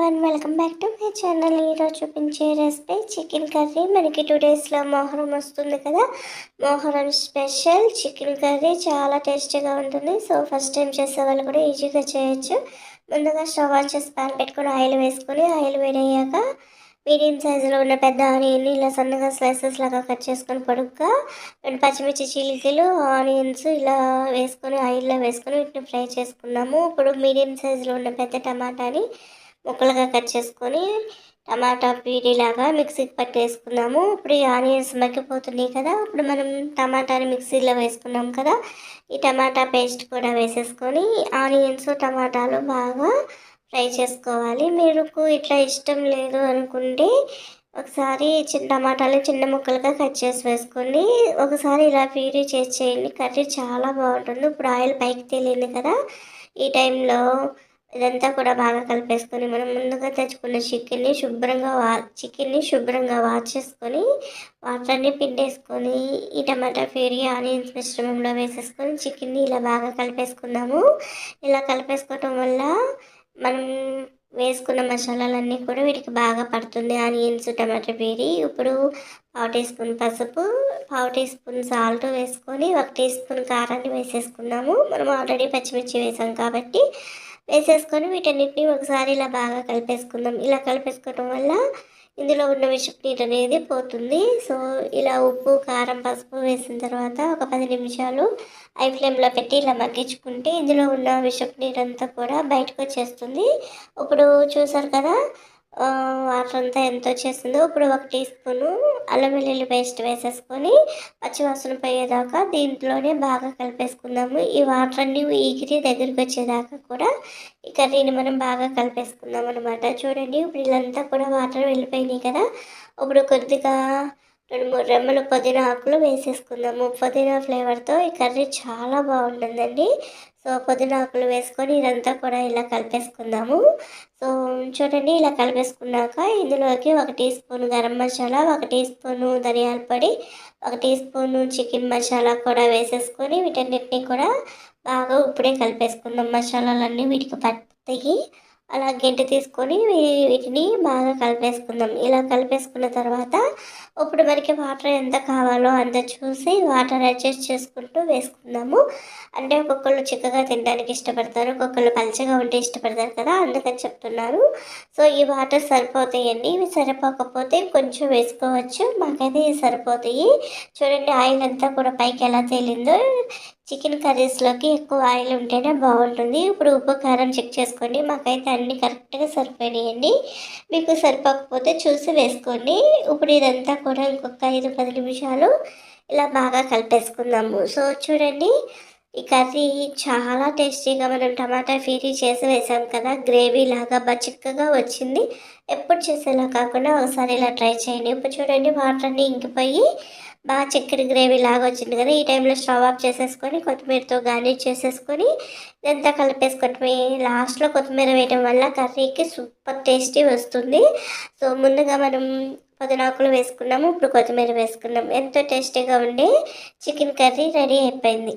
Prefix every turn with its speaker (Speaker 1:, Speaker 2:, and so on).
Speaker 1: One welcome back to my channel ఈరోజు చూపించే recipe chicken curry మనకి టూ డేస్లో మోహరం వస్తుంది కదా? మోహరం స్పెషల్ చికెన్ కర్రీ చాలా టేస్టీగా ఉంటుంది. సో ఫస్ట్ టైం చేసే వాళ్ళు కూడా ఈజీగా చేయొచ్చు. ముందుగా స్టవ్ ఆన్ చేసి ప్యాన్ పెట్టుకొని ఆయిల్ వేసుకొని ఆయిల్ వేడయ్యాక మీడియం సైజులో ఉన్న పెద్ద ఆనియన్ ఇలా సన్నగా స్లైసెస్ లాగా కట్ చేసుకొని పొడుగ్గా రెండు పచ్చిమిర్చి చిలికలు ఆనియన్స్ ఇలా వేసుకొని ఆయిల్లో వేసుకొని వీటిని ఫ్రై చేసుకున్నాము ఇప్పుడు మీడియం సైజులో ఉన్న పెద్ద టమాటాని ముక్కలుగా కట్ చేసుకొని టమాటా లాగా మిక్సీకి పట్టేసుకున్నాము. ఇప్పుడు ఈ ఆనియన్స్ మగ్గిపోతున్నాయి కదా ఇప్పుడు మనం టమాటాని మిక్సీలో వేసుకున్నాం కదా ఈ టమాటా పేస్ట్ కూడా వేసేసుకొని ఆనియన్స్ టమాటాలు బాగా ఫ్రై చేసుకోవాలి. మీరు ఇట్లా ఇష్టం లేదు అనుకుంటే ఒకసారి చిన్న టమాటాలు చిన్న ముక్కలుగా కట్ చేసి వేసుకొని ఒకసారి ఇలా ప్యూరీ చేసి చేయండి. కర్రీ చాలా బాగుంటుంది. ఇప్పుడు ఆయిల్ పైకి తేలింది కదా ఈ టైంలో ఇదంతా కూడా బాగా కలిపేసుకొని మనం ముందుగా తెచ్చుకున్న చికెన్ని శుభ్రంగా వా చికెన్ని శుభ్రంగా వాష్ చేసుకొని వాటర్ని పిండేసుకొని ఈ టమాటా ఫేరి ఆనియన్స్ మిశ్రమంలో వేసేసుకొని చికెన్ని ఇలా బాగా కలిపేసుకుందాము. ఇలా కలిపేసుకోవటం వల్ల మనం వేసుకున్న మసాలాలన్నీ కూడా వీటికి బాగా పడుతుంది. ఆనియన్స్ టమాటా పేరి ఇప్పుడు పావు టీ స్పూన్ పసుపు పావు టీ స్పూన్ సాల్ట్ వేసుకొని ఒక టీ స్పూన్ కారాన్ని వేసేసుకున్నాము మనం ఆల్రెడీ పచ్చిమిర్చి వేసాం కాబట్టి వేసేసుకొని వీటన్నిటిని ఒకసారి ఇలా బాగా కలిపేసుకుందాం. ఇలా కలిపేసుకోవడం వల్ల ఇందులో ఉన్న విషపు నీరు అనేది పోతుంది. సో ఇలా ఉప్పు కారం పసుపు వేసిన తర్వాత ఒక పది నిమిషాలు ఐ ఫ్లేమ్లో పెట్టి ఇలా మగ్గించుకుంటే ఇందులో ఉన్న విషపు నీరంతా కూడా బయటకు వచ్చేస్తుంది. ఇప్పుడు చూసారు కదా వాటర్ అంతా ఎంత వచ్చేసిందో ఇప్పుడు ఒక టీ స్పూను అల్లం వెల్లుల్లి పేస్ట్ వేసేసుకొని పచ్చివాసన పోయేదాకా దీంట్లోనే బాగా కలిపేసుకుందాము. ఈ వాటర్ అన్ని ఈగిరి దగ్గరికి వచ్చేదాకా కూడా ఈ కర్రీని మనం బాగా కలిపేసుకుందాం అనమాట చూడండి ఇప్పుడు ఇదంతా కూడా వాటర్ వెళ్ళిపోయినాయి కదా. ఇప్పుడు కొద్దిగా రెండు మూడు రెమ్మలు పుదీనా ఆకులు వేసేసుకుందాము. పుదీనా ఫ్లేవర్తో ఈ కర్రీ చాలా బాగుంటుందండి. సో పుదీనా ఆకులు వేసుకొని ఇదంతా కూడా ఇలా కలిపేసుకుందాము. సో చూడండి ఇలా కలిపేసుకున్నాక ఇందులోకి ఒక టీ స్పూన్ గరం మసాలా ఒక టీ స్పూను ధనియాల పొడి ఒక టీ స్పూను చికెన్ మసాలా కూడా వేసేసుకొని వీటన్నిటిని కూడా బాగా ఇప్పుడే కలిపేసుకుందాం. మసాలాలన్నీ వీటికి పట్టుతాయి అలా గెంటి తీసుకొని వీటిని బాగా కలిపేసుకుందాం. ఇలా కలిపేసుకున్న తర్వాత ఇప్పుడు మనకి వాటర్ ఎంత కావాలో అంత చూసి వాటర్ అడ్జస్ట్ చేసుకుంటూ వేసుకుందాము. అంటే ఒక్కొక్కళ్ళు చిక్కగా తినడానికి ఇష్టపడతారు ఒక్కొక్కళ్ళు పలచగా ఉంటే ఇష్టపడతారు కదా అందుకని చెప్తున్నారు. సో ఈ వాటర్ సరిపోతాయండి. ఇవి సరిపోకపోతే కొంచెం వేసుకోవచ్చు. మాకైతే ఇవి సరిపోతాయి. చూడండి ఆయిల్ అంతా కూడా పైకి ఎలా తేలిందో చికెన్ కర్రీస్లోకి ఎక్కువ ఆయిల్ ఉంటేనే బాగుంటుంది. ఇప్పుడు ఉప్పు కారం చెక్ చేసుకోండి. మాకైతే అన్నీ కరెక్ట్గా సరిపోయినాయండి. మీకు సరిపోకపోతే చూసి వేసుకోండి. ఇప్పుడు ఇదంతా కూడా ఇంకొక ఐదు పది నిమిషాలు ఇలా బాగా కలిపేసుకుందాము. సో చూడండి. ఈ కర్రీ చాలా టేస్టీగా మనం టమాటా ఫీరీ చేసి వేసాం కదా. గ్రేవీ లాగా బచిక్కగా వచ్చింది. ఎప్పుడు చేసేలా కాకుండా ఒకసారి ఇలా ట్రై చేయండి. ఇప్పుడు చూడండి వాటర్ అన్నీ ఇంకిపోయి బాగా చక్కెర గ్రేవీ లాగా వచ్చింది కదా ఈ టైంలో స్టవ్ ఆఫ్ చేసేసుకొని కొత్తిమీరతో గార్నిష్ చేసేసుకొని ఇదంతా కలిపేసుకొని లాస్ట్లో కొత్తిమీర వేయడం వల్ల కర్రీకి సూపర్ టేస్టీ వస్తుంది. సో ముందుగా మనం పొదనాకులు వేసుకున్నాము ఇప్పుడు కొత్తిమీర వేసుకున్నాము. ఎంతో టేస్టీగా ఉండి చికెన్ కర్రీ రెడీ అయిపోయింది.